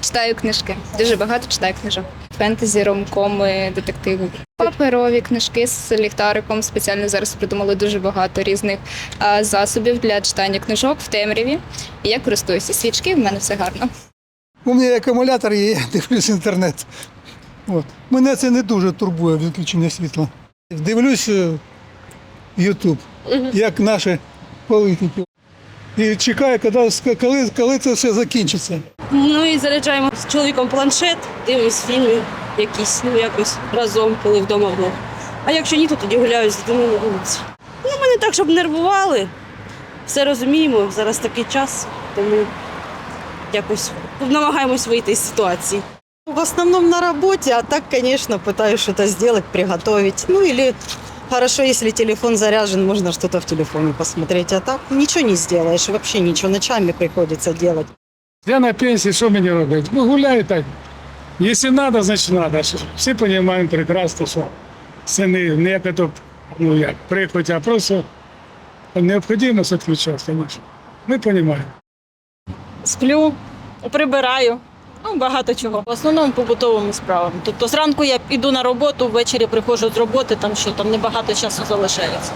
Читаю книжки. Дуже багато читаю книжок. Фентезі, ромкоми, детективи. Паперові книжки з ліхтариком. Спеціально зараз придумали дуже багато різних а, засобів для читання книжок в темряві. І я користуюся. Свічки в мене все гарно. У мене є акумулятор є, я дивлюсь інтернет. От. Мене це не дуже турбує відключення світла. Дивлюсь е, YouTube, як наші політики. І чекаю, коли, коли це все закінчиться. Ну і заряджаємо з чоловіком планшет, дивимось фільми якісь, ну якось разом, коли вдома вдома. А якщо ні, то тоді гуляю з дитиною на вулиці. Ну, ми не так, щоб нервували. Все розуміємо, зараз такий час, тому якось намагаємось вийти з ситуації. В основном на работе, а так, конечно, пытаюсь что-то сделать, приготовить. Ну или хорошо, если телефон заряжен, можно что-то в телефоне посмотреть. А так ничего не сделаешь, вообще ничего ночами приходится делать. Я на пенсії, що мені робити? Ну, гуляю так. Якщо треба, значить треба. Всі розуміємо прекрасно, що це не, не як это, ну як, прихоть, а просто необхідність відключати. Ми розуміємо. сплю, прибираю. Ну, багато чого. В основному побутовими справами. Тобто зранку я йду на роботу, ввечері приходжу з роботи, там що там небагато часу залишається.